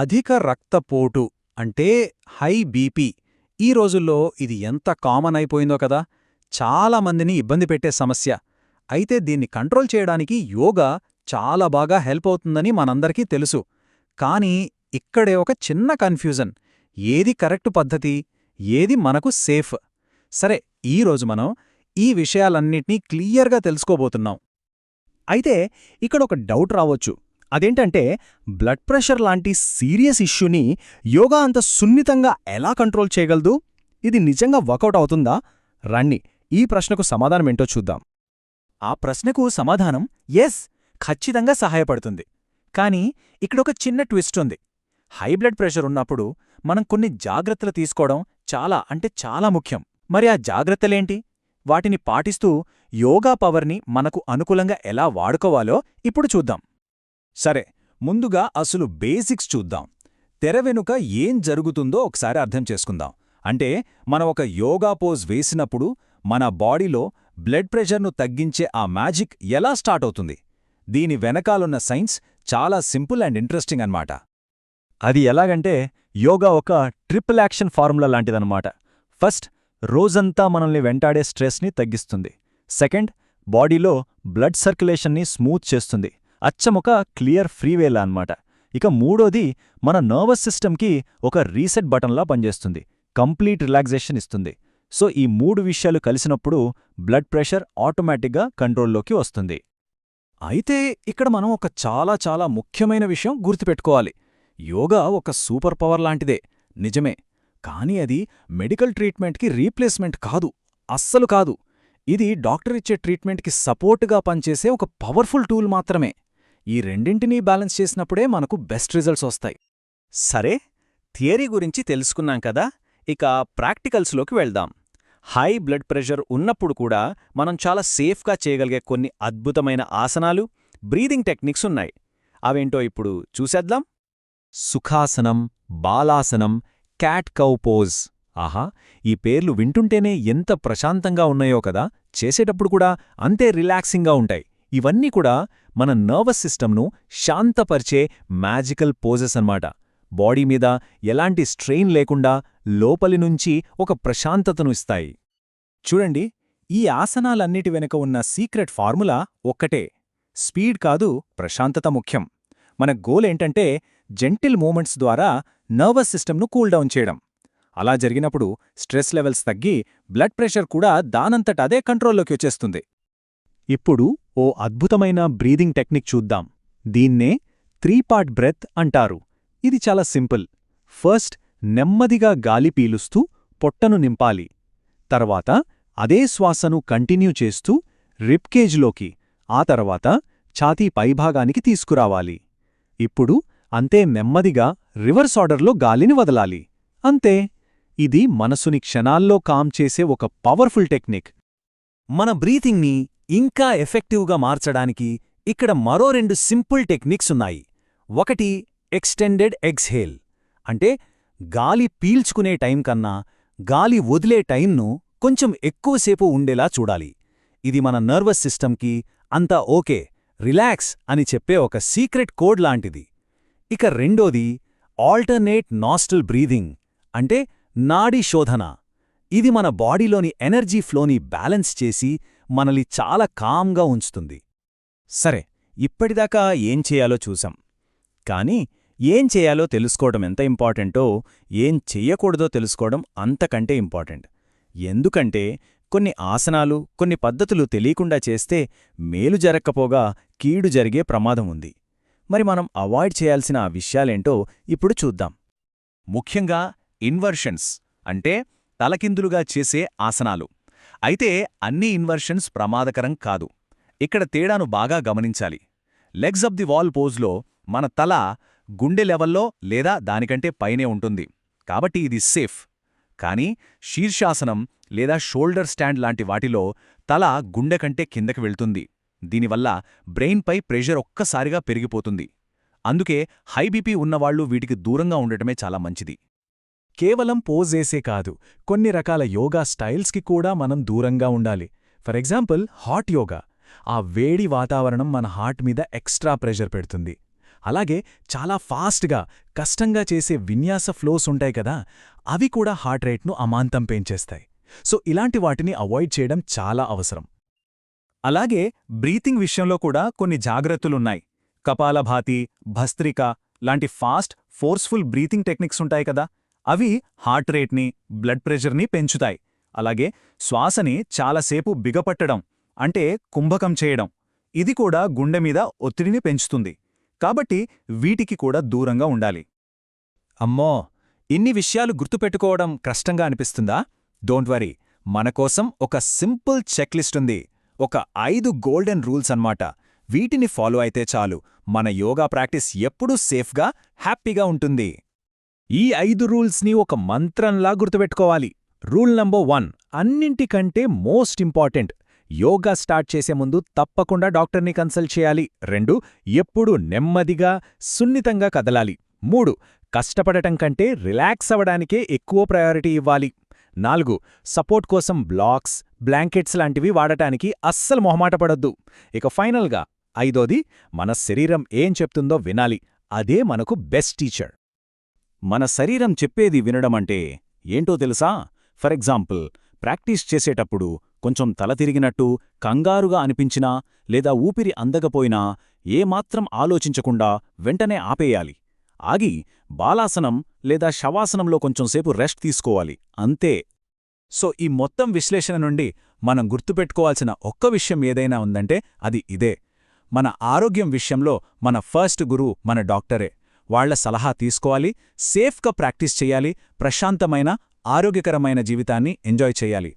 అధిక రక్తపోటు అంటే హై బీపీ. ఈ రోజుల్లో ఇది ఎంత కామన్ అయిపోయిందో కదా. చాలా మందిని ఇబ్బంది పెట్టే సమస్య. అయితే దీన్ని కంట్రోల్ చేయడానికి యోగా చాలా బాగా హెల్ప్ అవుతుందని మనందరికీ తెలుసు. కానీ ఇక్కడే ఒక చిన్న కన్ఫ్యూజన్. ఏది కరెక్ట్ పద్ధతి? ఏది మనకు సేఫ్? సరే ఈరోజు మనం ఈ విషయాలన్నిటినీ క్లియర్గా తెలుసుకోబోతున్నాం. అయితే ఇక్కడ ఒక డౌట్ రావచ్చు. అదేంటంటే బ్లడ్ ప్రెషర్ లాంటి సీరియస్ ఇష్యూని యోగా అంత సున్నితంగా ఎలా కంట్రోల్ చేయగలదు? ఇది నిజంగా వర్కౌట్ అవుతుందా? రండి ఈ ప్రశ్నకు సమాధానమేంటో చూద్దాం. ఆ ప్రశ్నకు సమాధానం ఎస్ ఖచ్చితంగా సహాయపడుతుంది. కానీ ఇక్కడొక చిన్న ట్విస్ట్ ఉంది. హై బ్లడ్ ప్రెషర్ ఉన్నప్పుడు మనం కొన్ని జాగ్రత్తలు తీసుకోవడం చాలా అంటే చాలా ముఖ్యం. మరి ఆ జాగ్రత్తలేంటి? వాటిని పాటిస్తూ యోగా పవర్ని మనకు అనుకూలంగా ఎలా వాడుకోవాలో ఇప్పుడు చూద్దాం. సరే ముందుగా అసలు బేసిక్స్ చూద్దాం. తెర వెనుక ఏం జరుగుతుందో ఒకసారి అర్థం చేసుకుందాం. అంటే మనం ఒక యోగా పోజ్ వేసినప్పుడు మన బాడీలో బ్లడ్ ప్రెషర్ను తగ్గించే ఆ మ్యాజిక్ ఎలా స్టార్ట్ అవుతుంది? దీని వెనకాలున్న సైన్స్ చాలా సింపుల్ అండ్ ఇంట్రెస్టింగ్ అన్నమాట. అది ఎలాగంటే యోగా ఒక ట్రిపుల్ యాక్షన్ ఫార్ములా లాంటిదన్నమాట. ఫస్ట్ రోజంతా మనల్ని వెంటాడే స్ట్రెస్ని తగ్గిస్తుంది. సెకండ్ బాడీలో బ్లడ్ సర్క్యులేషన్ని స్మూత్ చేస్తుంది. అచ్చమొక క్లియర్ ఫ్రీవేలా అన్నమాట ఇక మూడోది మన నర్వస్ సిస్టమ్కి ఒక రీసెట్ బటన్లా పనిచేస్తుంది. కంప్లీట్ రిలాక్సేషన్ ఇస్తుంది. సో ఈ మూడు విషయాలు కలిసినప్పుడు బ్లడ్ ప్రెషర్ ఆటోమేటిక్గా కంట్రోల్లోకి వస్తుంది. అయితే ఇక్కడ మనం ఒక చాలా చాలా ముఖ్యమైన విషయం గుర్తుపెట్టుకోవాలి. యోగా ఒక సూపర్ పవర్ లాంటిదే. నిజమే. కానీ అది మెడికల్ ట్రీట్మెంట్కి రీప్లేస్మెంట్ కాదు. అస్సలు కాదు. ఇది డాక్టర్ ఇచ్చే ట్రీట్మెంట్కి సపోర్టుగా పనిచేసే ఒక పవర్ఫుల్ టూల్ మాత్రమే. ఈ రెండింటినీ బ్యాలెన్స్ చేసినప్పుడే మనకు బెస్ట్ రిజల్ట్స్ వస్తాయి. సరే థియరీ గురించి తెలుసుకున్నాం కదా ఇక ప్రాక్టికల్స్లోకి వెళ్దాం. హై బ్లడ్ ప్రెషర్ ఉన్నప్పుడు కూడా మనం చాలా సేఫ్గా చేయగలిగే కొన్ని అద్భుతమైన ఆసనాలు బ్రీదింగ్ టెక్నిక్స్ ఉన్నాయి. అవేంటో ఇప్పుడు చూసేద్దాం. సుఖాసనం బాలాసనం క్యాట్ కౌ పోజ్. ఆహా ఈ పేర్లు వింటుంటేనే ఎంత ప్రశాంతంగా ఉన్నాయో కదా చేసేటప్పుడు కూడా అంతే రిలాక్సింగ్గా ఉంటాయి. ఇవన్నీ కూడా మన నర్వస్ సిస్టమ్ను శాంతపరిచే మ్యాజికల్ పోజెస్ అన్నమాట. బాడీ మీద ఎలాంటి స్ట్రెయిన్ లేకుండా లోపలి నుంచి ఒక ప్రశాంతతను ఇస్తాయి. చూడండి ఈ ఆసనాలన్నిటి వెనుక ఉన్న సీక్రెట్ ఫార్ములా ఒక్కటే. స్పీడ్ కాదు ప్రశాంతత ముఖ్యం. మన గోల్ ఏంటంటే జెంటిల్ మూమెంట్స్ ద్వారా నర్వస్ సిస్టమ్ను కూల్డౌన్ చేయడం. అలా జరిగినప్పుడు స్ట్రెస్ లెవెల్స్ తగ్గి బ్లడ్ ప్రెషర్ కూడా దానంతట అదే కంట్రోల్లోకి వచ్చేస్తుంది. ఇప్పుడు ఓ అద్భుతమైన బ్రీదింగ్ టెక్నిక్ చూద్దాం. దీన్నే త్రీ పార్ట్ బ్రెత్ అంటారు. ఇది చాలా సింపుల్. ఫస్ట్ నెమ్మదిగా గాలి పీలుస్తూ పొట్టను నింపాలి. తర్వాత అదే శ్వాసను కంటిన్యూ చేస్తూ రిప్కేజ్లోకి ఆ తర్వాత ఛాతీ పైభాగానికి తీసుకురావాలి. ఇప్పుడు అంతే నెమ్మదిగా రివర్స్ ఆర్డర్లో గాలిని వదలాలి. అంతే. ఇది మనసుని క్షణాల్లో కామ్ చేసే ఒక పవర్ఫుల్ టెక్నిక్. మన బ్రీతింగ్ని ఇంకా ఎఫెక్టివ్గా మార్చడానికి ఇక్కడ మరో రెండు సింపుల్ టెక్నిక్స్ ఉన్నాయి. ఒకటి ఎక్స్టెండెడ్ ఎక్స్హేల్ అంటే గాలి పీల్చుకునే టైం కన్నా గాలి వదిలే టైంను కొంచెం ఎక్కువసేపు ఉండేలా చూడాలి. ఇది మన నర్వస్ సిస్టమ్కి అంతా ఓకే రిలాక్స్ అని చెప్పే ఒక సీక్రెట్ కోడ్ లాంటిది. ఇక రెండోది ఆల్టర్నేట్ నాస్టల్ బ్రీదింగ్ అంటే నాడీ శోధన. ఇది మన బాడీలోని ఎనర్జీ ఫ్లోని బ్యాలెన్స్ చేసి మనల్ని చాలా కామ్గా ఉంచుతుంది. సరే ఇప్పటిదాకా ఏం చేయాలో చూసాం కానీ ఏం చేయాలో తెలుసుకోవడం ఎంత ఇంపార్టెంటో ఏం చెయ్యకూడదో తెలుసుకోవడం అంతకంటే ఇంపార్టెంట్. ఎందుకంటే కొన్ని ఆసనాలు కొన్ని పద్ధతులు తెలియకుండా చేస్తే మేలు జరక్కపోగా కీడు జరిగే ప్రమాదం ఉంది. మరి మనం అవాయిడ్ చేయాల్సిన ఆ విషయాలేంటో ఇప్పుడు చూద్దాం. ముఖ్యంగా ఇన్వర్షన్స్ అంటే తలకిందులుగా చేసే ఆసనాలు. అయితే అన్ని ఇన్వర్షన్స్ ప్రమాదకరం కాదు. ఇక్కడ తేడాను బాగా గమనించాలి. లెగ్స్ ఆఫ్ ది వాల్ పోజ్లో మన తల గుండె లెవెల్లో లేదా దానికంటే పైనే ఉంటుంది. కాబట్టి ఇది సేఫ్. కానీ శీర్షాసనం లేదా షోల్డర్ స్టాండ్ లాంటి వాటిలో తల గుండె కంటే కిందకి వెళ్తుంది. దీనివల్ల బ్రెయిన్పై ప్రెషర్ ఒక్కసారిగా పెరిగిపోతుంది. అందుకే హైబీపీ ఉన్నవాళ్ళు వీటికి దూరంగా ఉండటమే చాలా మంచిది. కేవలం పోజేసే కాదు కొన్ని రకాల యోగా స్టైల్స్కి కూడా మనం దూరంగా ఉండాలి. For example hot yoga. ఆ వేడి వాతావరణం మన హార్ట్ మీద ఎక్స్ట్రా ప్రెషర్ పెడుతుంది. అలాగే చాలా ఫాస్ట్గా కష్టంగా చేసే విన్యాస ఫ్లోస్ ఉంటాయి కదా అవి కూడా హార్ట్ రేట్ను అమాంతం పెంచేస్తాయి. సో ఇలాంటి వాటిని అవాయిడ్ చేయడం చాలా అవసరం. అలాగే బ్రీతింగ్ విషయంలో కూడా కొన్ని జాగ్రత్తలున్నాయి. కపాలభాతి భస్త్రిక లాంటి ఫాస్ట్ ఫోర్స్ఫుల్ బ్రీతింగ్ టెక్నిక్స్ ఉంటాయి కదా అవి హార్ట్ రేట్ని బ్లడ్ ప్రెషర్ని పెంచుతాయి. అలాగే శ్వాసని చాలాసేపు బిగపట్టడం అంటే కుంభకం చేయడం ఇది కూడా గుండె మీద ఒత్తిడిని పెంచుతుంది. కాబట్టి వీటికి కూడా దూరంగా ఉండాలి. అమ్మో! ఇన్ని విషయాలు గుర్తుపెట్టుకోవడం కష్టంగా అనిపిస్తుందా? Don't worry. మనకోసం ఒక సింపుల్ చెక్లిస్ట్ ఉంది. ఒక ఐదు గోల్డెన్ రూల్స్ అన్నమాట. వీటిని ఫాలో అయితే చాలు. మన యోగా ప్రాక్టీస్ ఎప్పుడూ సేఫ్గా హ్యాపీగా ఉంటుంది. ఈ ఐదు రూల్స్ని ఒక మంత్రంలా గుర్తుపెట్టుకోవాలి. రూల్ నంబర్ వన్ అన్నింటికంటే మోస్ట్ ఇంపార్టెంట్. యోగా స్టార్ట్ చేసే ముందు తప్పకుండా డాక్టర్ని కన్సల్ట్ చేయాలి. రెండు ఎప్పుడూ నెమ్మదిగా సున్నితంగా కదలాలి. మూడు కష్టపడటం కంటే రిలాక్స్ అవ్వడానికే ఎక్కువ ప్రయారిటీ ఇవ్వాలి. నాలుగు సపోర్ట్ కోసం బ్లాక్స్ బ్లాంకెట్స్ లాంటివి వాడటానికి అస్సలు మొహమాటపడొద్దు ఇక ఫైనల్గా ఐదోది మన శరీరం ఏం చెప్తుందో వినాలి. అదే మనకు బెస్ట్ టీచర్. మన శరీరం చెప్పేది వినడమంటే ఏంటో తెలుసా? ఫర్ ఎగ్జాంపుల్ ప్రాక్టీస్ చేసేటప్పుడు కొంచెం తల తిరిగినట్టు కంగారుగా అనిపించినా లేదా ఊపిరి అందకపోయినా ఏమాత్రం ఆలోచించకుండా వెంటనే ఆపేయాలి. ఆగి బాలాసనం లేదా శవాసనంలో కొంచెంసేపు రెస్ట్ తీసుకోవాలి. అంతే. సో ఈ మొత్తం విశ్లేషణ నుండి మనం గుర్తుపెట్టుకోవాల్సిన ఒక్క విషయం ఏదైనా ఉందంటే అది ఇదే. మన ఆరోగ్యం విషయంలో మన ఫస్ట్ గురువు మన డాక్టరే. వాళ్ళ సలహా తీసుకోవాలి సేఫ్గా ప్రాక్టీస్ చేయాలి ప్రశాంతమైన ఆరోగ్యకరమైన జీవితాన్ని ఎంజాయ్ చేయాలి.